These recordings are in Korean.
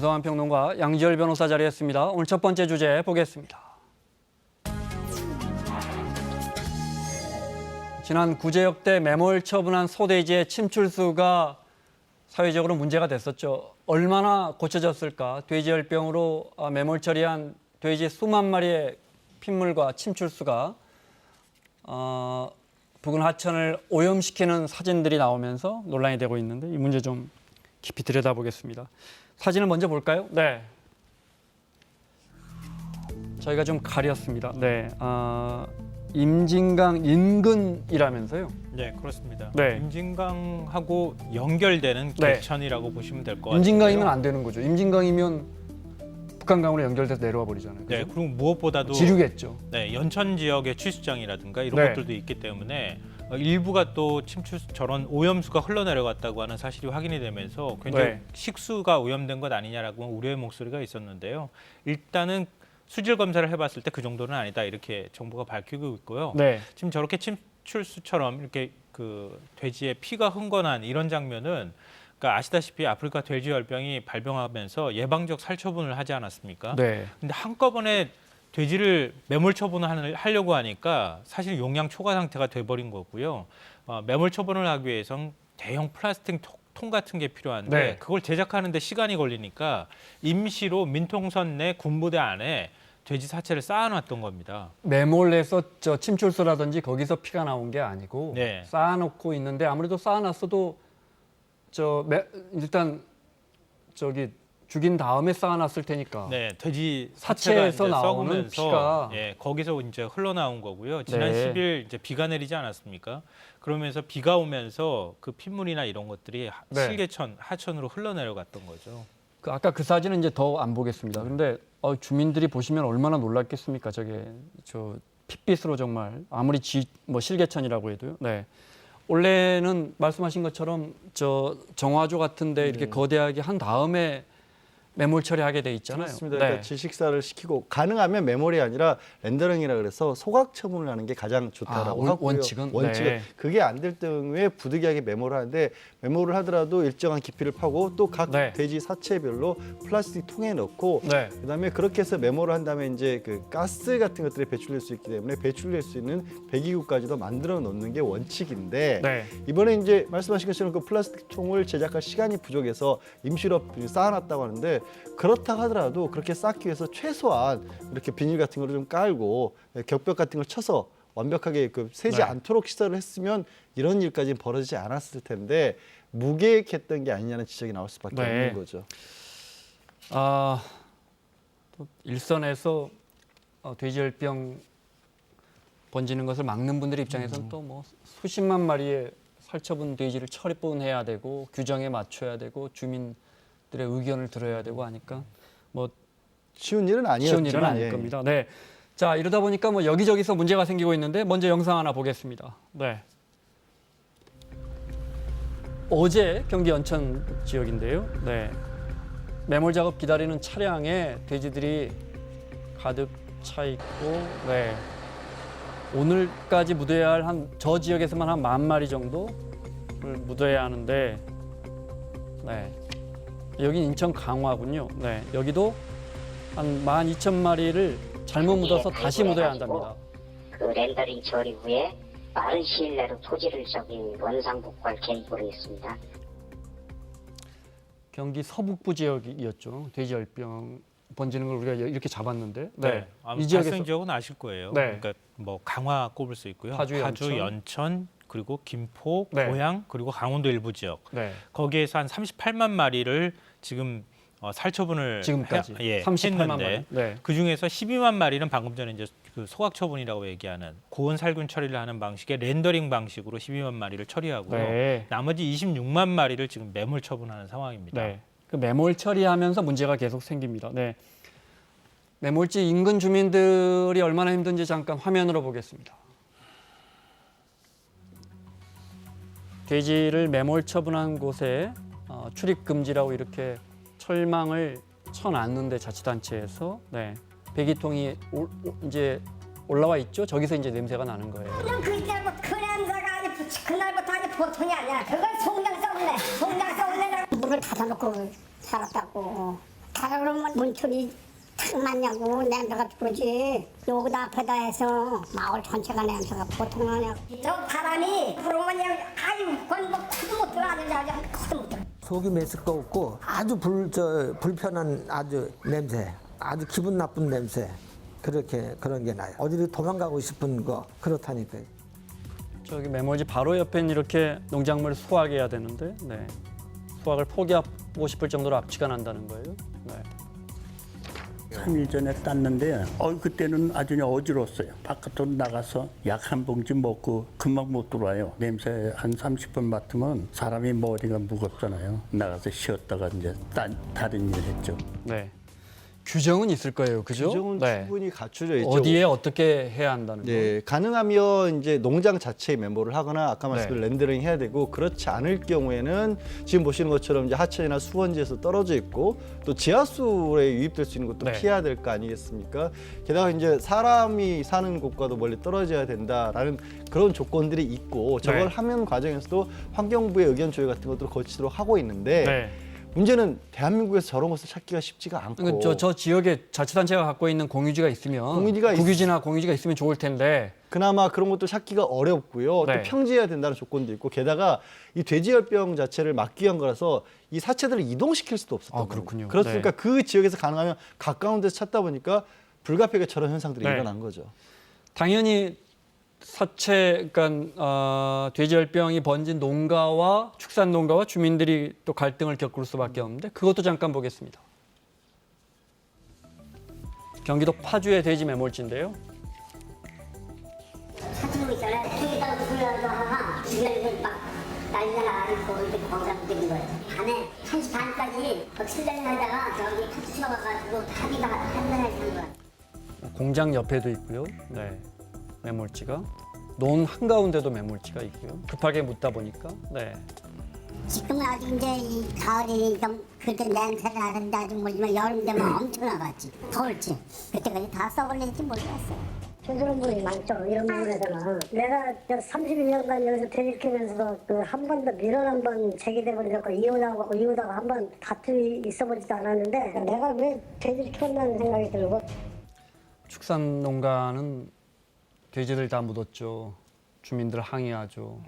김성환 평론가 양지열 변호사 자리했습니다. 오늘 첫 번째 주제 보겠습니다. 지난 구제역 때 매몰 처분한 소돼지의 침출수가 사회적으로 문제가 됐었죠. 얼마나 고쳐졌을까? 돼지열병으로 아, 매몰 처리한 돼지 수만 마리의 핏물과 침출수가 어, 부근 하천을 오염시키는 사진들이 나오면서 논란이 되고 있는데 이 문제 좀 깊이 들여다보겠습니다. 사진을 먼저 볼까요? 네. 저희가 좀 가렸습니다. 네. 아, 임진강 인근이라면서요. 네, 그렇습니다. 네. 임진강하고 연결되는 네. 개천이라고 보시면 될 것 같아요. 임진강이면 안 되는 거죠. 임진강이면 북한강으로 연결돼서 내려와 버리잖아요. 네, 그죠? 그리고 무엇보다도 지류겠죠. 네, 연천 지역의 취수장이라든가 이런 네. 것들도 있기 때문에 어, 일부가 또 침출 저런 오염수가 흘러내려갔다고 하는 사실이 확인이 되면서 굉장히 네. 식수가 오염된 것 아니냐라고 우려의 목소리가 있었는데요. 일단은 수질 검사를 해봤을 때 그 정도는 아니다 이렇게 정부가 밝히고 있고요. 네. 지금 저렇게 침출수처럼 이렇게 그 돼지의 피가 흥건한 이런 장면은 그러니까 아시다시피 아프리카 돼지열병이 발병하면서 예방적 살처분을 하지 않았습니까? 네. 근데 한꺼번에 돼지를 매몰 처분을 하려고 하니까 사실 용량 초과 상태가 돼버린 거고요. 어, 매몰 처분을 하기 위해선 대형 플라스틱 통, 통 같은 게 필요한데 네. 그걸 제작하는데 시간이 걸리니까 임시로 민통선 내 군부대 안에 돼지 사체를 쌓아놨던 겁니다. 매몰에서 저 침출수라든지 거기서 피가 나온 게 아니고 네. 쌓아놓고 있는데 아무래도 쌓아놨어도 저 매, 일단 저기 죽인 다음에 쌓아놨을 테니까 네, 돼지 사체에서 나오는 피가- 예, 거기서 이제 흘러나온 거고요. 지난 네. 10일 이제 비가 내리지 않았습니까? 그러면서 비가 오면서 그 핏물이나 이런 것들이 하- 네. 실개천, 하천으로 흘러내려갔던 거죠. 그 아까 그 사진은 이제 더 안 보겠습니다. 그런데 어, 주민들이 보시면 얼마나 놀랐겠습니까? 저게 저 핏빛으로 정말 아무리 지, 뭐 실개천이라고 해도요. 네. 원래는 말씀하신 것처럼 저 정화조 같은데 이렇게 네. 거대하게 한 다음에 매몰 처리하게 돼 있잖아요. 그렇습니다. 네. 그러니까 질식사를 시키고 가능하면 메모리 아니라 렌더링이라 그래서 소각 처분을 하는 게 가장 좋다라고 아, 하고요. 원칙은? 원칙은 네. 그게 안 될 경우에 부득이하게 메모를 하는데 메모를 하더라도 일정한 깊이를 파고 또 각 네. 돼지 사체별로 플라스틱 통에 넣고 네. 그다음에 그렇게 해서 메모를 한 다음에 이제 그 가스 같은 것들이 배출될 수 있기 때문에 배출될 수 있는 배기구까지도 만들어 놓는 게 원칙인데 네. 이번에 이제 말씀하신 것처럼 그 플라스틱 통을 제작할 시간이 부족해서 임시로 쌓아놨다고 하는데 그렇다고 하더라도 그렇게 쌓기 위해서 최소한 이렇게 비닐 같은 거를 좀 깔고 격벽 같은 걸 쳐서 완벽하게 그 새지 네. 않도록 시설을 했으면 이런 일까지 벌어지지 않았을 텐데 무계획했던 게 아니냐는 지적이 나올 수밖에 네. 없는 거죠. 아, 또 일선에서 어, 돼지열병 번지는 것을 막는 분들 입장에서는 또뭐 수십만 마리의 살처분 돼지를 처리분해야 되고 규정에 맞춰야 되고 주민 들의 의견을 들어야 되고 하니까 뭐 쉬운 일은 아니었지만 쉬운 일은 아닐 예. 겁니다. 네. 자 이러다 보니까 뭐 여기저기서 문제가 생기고 있는데 먼저 영상 하나 보겠습니다. 네. 어제 경기 연천 지역인데요. 네. 매몰 작업 기다리는 차량에 돼지들이 가득 차 있고, 네. 오늘까지 묻어야 할 한 저 지역에서만 한 만 마리 정도를 묻어야 하는데, 네. 여기 인천 강화군요. 네. 여기도 한 12,000마리를 잘못 묻어서 다시 묻어야 한답니다. 그 렌더링 처리 후에 빠른 시일 내로 토지를 저기 원상 복구할 계획으로 있습니다. 경기 서북부 지역이었죠. 돼지열병 번지는 걸 우리가 이렇게 잡았는데. 네. 아마 이 지역에서 발생 지역은 아실 거예요. 네. 그러니까 뭐 강화 꼽을 수 있고요. 파주, 연천. 연천, 그리고 김포, 네. 고양, 그리고 강원도 일부 지역. 네. 거기에서 한 38만 마리를 지금 어, 살처분을 지금까지 해, 예, 38만 했는데 마리. 네. 그 중에서 12만 마리는 방금 전에 이제 그 소각 처분이라고 얘기하는 고온 살균 처리를 하는 방식의 렌더링 방식으로 12만 마리를 처리하고요. 네. 나머지 26만 마리를 지금 매몰 처분하는 상황입니다. 네. 그 매몰 처리하면서 문제가 계속 생깁니다. 네. 매몰지 인근 주민들이 얼마나 힘든지 잠깐 화면으로 보겠습니다. 돼지를 매몰 처분한 곳에 어, 출입 금지라고 이렇게 철망을 쳐놨는데 자치단체에서 네. 배기통이 올- 오- 이제 올라와 있죠. 저기서 이제 냄새가 나는 거예요. 그냥 그때부터 그 냄새가 아니 그날부터 아니 보통이 아니야. 그건 송장 썩네. 송장 썩네. 물을 닫아놓고 살았다고. 가로로만 문틀이 탁 맞냐고 냄새가 들어오지 여기다 앞에다 해서 마을 전체가 냄새가 보통 아니야 저 바람이 그냥 아유 그건 뭐 코도 못 들어 아주 아주 코도 못 들어 속이 메스꺼 없고 아주 불, 저, 불편한 아주 냄새, 아주 기분 나쁜 냄새. 그렇게 그런 게 나요. 어디를 도망가고 싶은 거 그렇다니까요. 저기 매몰지 바로 옆엔 이렇게 농작물을 수확해야 되는데 네. 수확을 포기하고 싶을 정도로 압취가 난다는 거예요. 네. 3일 전에 땄는데 어 그때는 아주 어지러웠어요. 바깥으로 나가서 약 한 봉지 먹고 금방 못 들어와요. 냄새 한 30분 맡으면 사람이 머리가 무겁잖아요. 나가서 쉬었다가 이제 딴, 다른 일 했죠. 네. 규정은 있을 거예요. 그죠? 규정은 네. 충분히 갖춰져 있죠. 어디에 어떻게 해야 한다는 거. 네, 가능하면 이제 농장 자체에 메모를 하거나 아까 말씀드린 네. 렌더링 해야 되고 그렇지 않을 경우에는 지금 보시는 것처럼 이제 하천이나 수원지에서 떨어져 있고 또 지하수에 유입될 수 있는 것도 네. 피해야 될 거 아니겠습니까? 게다가 이제 사람이 사는 곳과도 멀리 떨어져야 된다라는 그런 조건들이 있고 저걸 네. 하면 과정에서도 환경부의 의견 조회 같은 것들을 거치도록 하고 있는데 네. 문제는 대한민국에서 저런 것을 찾기가 쉽지가 않고 그러니까 저, 저 지역에 자치단체가 갖고 있는 공유지가 있으면 공유지가 있- 국유지나 공유지가 있으면 좋을 텐데 그나마 그런 것도 찾기가 어렵고요. 네. 또 평지해야 된다는 조건도 있고 게다가 이 돼지열병 자체를 막기 위한 거라서 이 사체들을 이동시킬 수도 없었던 아. 그렇군요. 그렇으니까 네. 그 지역에서 가능하면 가까운 데서 찾다 보니까 불가피하게 저런 현상들이 네. 일어난 거죠. 당연히 사체, 그러니까 어, 돼지열병이 번진 농가와 축산 농가와 주민들이 또 갈등을 겪을 수밖에 없는데 그것도 잠깐 보겠습니다. 경기도 파주의 돼지 매몰지인데요. 사진고 있잖아요 저기다가 불러서 하나 주변에서 막 난리가 나고 이렇게 공사들인 거예요 밤에 1시 반까지 그 실내에다가 저기 카트 치워가지고 합의가 한번에 거야 공장 옆에도 있고요. 네. 매몰지가 논 한가운데도 매몰지가 있고요. 급하게 묻다 보니까 네. 지금은 아직 이제 이 가을이 좀 그렇게 냄새가 나는데 아직 모르지만 여름 되면 엄청 나갔지 더울지 그때까지 다 썩을릴지 모르겠어요 힘든 분이 많죠. 이런 부분에서는. 내가 31년간 여기서 퇴직 키우면서도 그 한 번도 민원 한번 제기되고 적고 이혼하고 이혼하고 한 번 다툼이 있어보지도 않았는데 내가 왜 퇴직 키웠다는 생각이 들고 축산 농가는 돼지들 다 묻었죠. 주민들 항의하죠.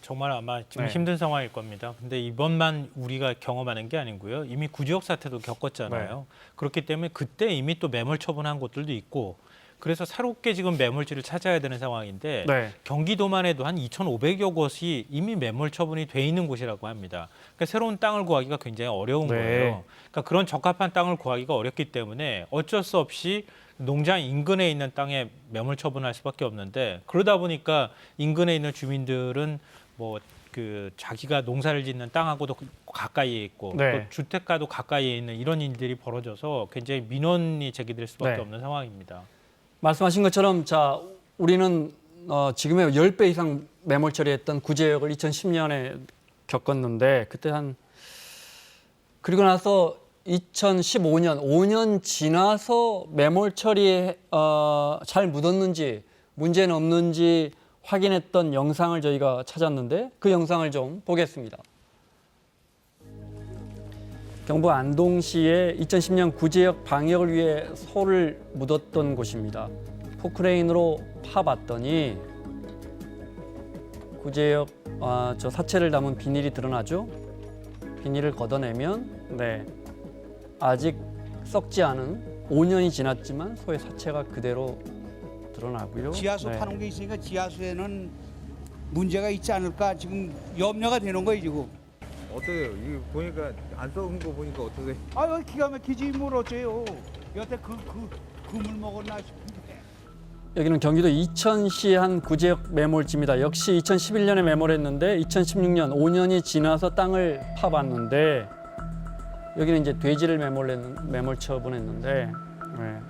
정말 아마 지금 네. 힘든 상황일 겁니다. 근데 이번만 우리가 경험하는 게 아니고요. 이미 구지역 사태도 겪었잖아요. 네. 그렇기 때문에 그때 이미 또 매몰 처분한 곳들도 있고 그래서 새롭게 지금 매몰지를 찾아야 되는 상황인데 네. 경기도만 해도 한 2,500여 곳이 이미 매몰 처분이 돼 있는 곳이라고 합니다. 그러니까 새로운 땅을 구하기가 굉장히 어려운 네. 거예요. 그러니까 그런 적합한 땅을 구하기가 어렵기 때문에 어쩔 수 없이 농장 인근에 있는 땅에 매몰 처분할 수밖에 없는데 그러다 보니까 인근에 있는 주민들은 뭐 그 자기가 농사를 짓는 땅하고도 가까이에 있고 네. 또 주택가도 가까이에 있는 이런 일들이 벌어져서 굉장히 민원이 제기될 수밖에 네. 없는 상황입니다. 말씀하신 것처럼 자 우리는 어, 지금의 10배 이상 매몰 처리했던 구제역을 2010년에 겪었는데 그때 한 그리고 나서 2015년 5년 지나서 매몰 처리에 어, 잘 묻었는지 문제는 없는지 확인했던 영상을 저희가 찾았는데 그 영상을 좀 보겠습니다. 경북 안동시의 2010년 구제역 방역을 위해 소를 묻었던 곳입니다. 포크레인으로 파봤더니 구제역 아, 저 사체를 담은 비닐이 드러나죠. 비닐을 걷어내면 네 아직 썩지 않은 5년이 지났지만 소의 사체가 그대로 드러나고요. 지하수 네. 파는 게 있으니까 지하수에는 문제가 있지 않을까 지금 염려가 되는 거예요 지금. 어때요? 이거 보니까 안 썩은 거 보니까 어떠세요? 아 기가 막히지 뭘 어째요. 여태 그 그 그물 먹었나 싶은데. 여기는 경기도 이천시의 한 구제역 매몰지입니다. 역시 2011년에 매몰했는데 2016년 5년이 지나서 땅을 파봤는데 여기는 이제 돼지를 매몰했는 매몰 처분했는데 네.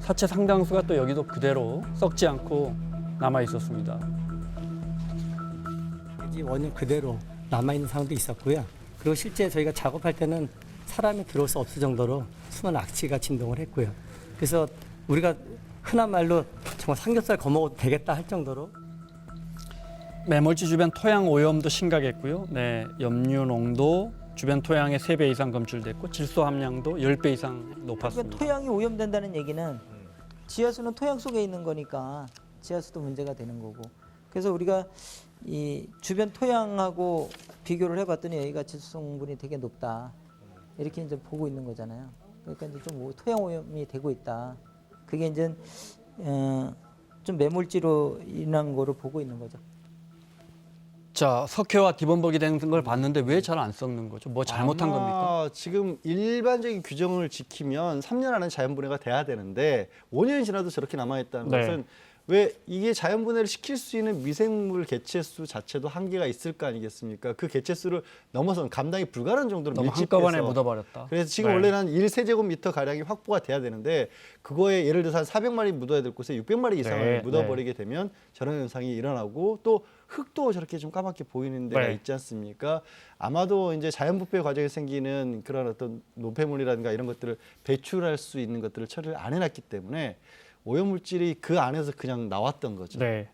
사체 상당수가 또 여기도 그대로 썩지 않고 남아 있었습니다. 돼지 원인 그대로 남아 있는 상황도 있었고요. 그리고 실제 저희가 작업할 때는 사람이 들어올 수 없을 정도로 수많은 악취가 진동을 했고요. 그래서 우리가 흔한 말로 정말 삼겹살 거먹어도 되겠다 할 정도로 매몰지 주변 토양 오염도 심각했고요. 네, 염류 농도, 주변 토양의 3배 이상 검출됐고 질소 함량도 10배 이상 그러니까 높았습니다. 토양이 오염된다는 얘기는 지하수는 토양 속에 있는 거니까 지하수도 문제가 되는 거고. 그래서 우리가 이 주변 토양하고 비교를 해봤더니 여기가 질소 성분이 되게 높다. 이렇게 이제 보고 있는 거잖아요. 그러니까 이제 좀 오- 토양 오염이 되고 있다. 그게 이제 어, 좀 매몰지로 인한 거로 보고 있는 거죠. 자, 석회와 기본복이 된 걸 봤는데 왜 잘 안 썩는 거죠? 뭐 잘못한 아마 겁니까? 지금 일반적인 규정을 지키면 3년 안에 자연분해가 돼야 되는데 5년이 지나도 저렇게 남아있다는 네. 것은 왜 이게 자연분해를 시킬 수 있는 미생물 개체수 자체도 한계가 있을 거 아니겠습니까? 그 개체수를 넘어선 감당이 불가능한 정도로 너무 밀집해서 한꺼번에 묻어버렸다. 그래서 지금 네. 원래는 한 1세제곱미터 가량이 확보가 돼야 되는데 그거에 예를 들어서 한 400마리 묻어야 될 곳에 600마리 이상을 네, 묻어버리게 되면 저런 현상이 일어나고 또 흙도 저렇게 좀 까맣게 보이는 데가 네. 있지 않습니까? 아마도 이제 자연 부패 과정에 생기는 그런 어떤 노폐물이라든가 이런 것들을 배출할 수 있는 것들을 처리를 안 해놨기 때문에 오염물질이 그 안에서 그냥 나왔던 거죠. 네.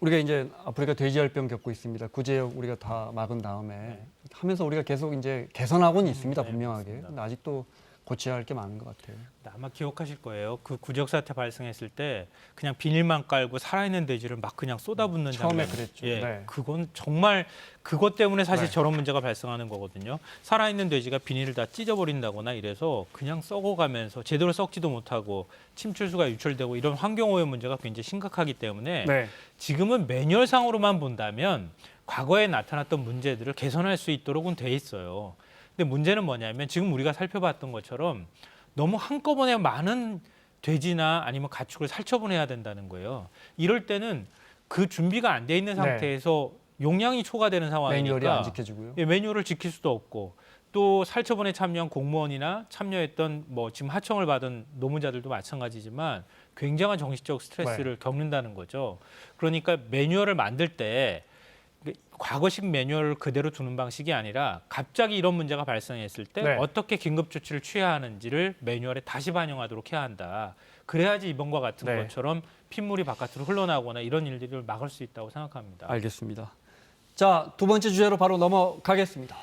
우리가 이제 아프리카 돼지열병 겪고 있습니다. 구제역 우리가 다 막은 다음에 하면서 우리가 계속 이제 개선하고는 있습니다. 네, 분명하게. 근데 아직도 고쳐야 할 게 많은 것 같아요. 아마 기억하실 거예요. 그 구적 사태 발생했을 때 그냥 비닐만 깔고 살아있는 돼지를 막 그냥 쏟아붓는 처음에 장면. 그랬죠. 예, 네. 그건 정말 그것 때문에 사실 네. 저런 문제가 발생하는 거거든요. 살아있는 돼지가 비닐을 다 찢어버린다거나 이래서 그냥 썩어가면서 제대로 썩지도 못하고 침출수가 유출되고 이런 환경 오염 문제가 굉장히 심각하기 때문에 네. 지금은 매뉴얼상으로만 본다면 과거에 나타났던 문제들을 개선할 수 있도록은 돼 있어요. 근데 문제는 뭐냐면 지금 우리가 살펴봤던 것처럼 너무 한꺼번에 많은 돼지나 아니면 가축을 살처분해야 된다는 거예요. 이럴 때는 그 준비가 안 돼 있는 네. 상태에서 용량이 초과되는 상황이니까 매뉴얼이 안 지켜지고요. 예, 매뉴얼을 지킬 수도 없고 또 살처분에 참여한 공무원이나 참여했던 뭐 지금 하청을 받은 노무자들도 마찬가지지만 굉장한 정신적 스트레스를 겪는다는 거죠. 그러니까 매뉴얼을 만들 때 과거식 매뉴얼을 그대로 두는 방식이 아니라 갑자기 이런 문제가 발생했을 때 네. 어떻게 긴급 조치를 취해야 하는지를 매뉴얼에 다시 반영하도록 해야 한다. 그래야지 이번과 같은 네. 것처럼 핏물이 바깥으로 흘러나오거나 이런 일들을 막을 수 있다고 생각합니다. 알겠습니다. 자, 두 번째 주제로 바로 넘어가겠습니다.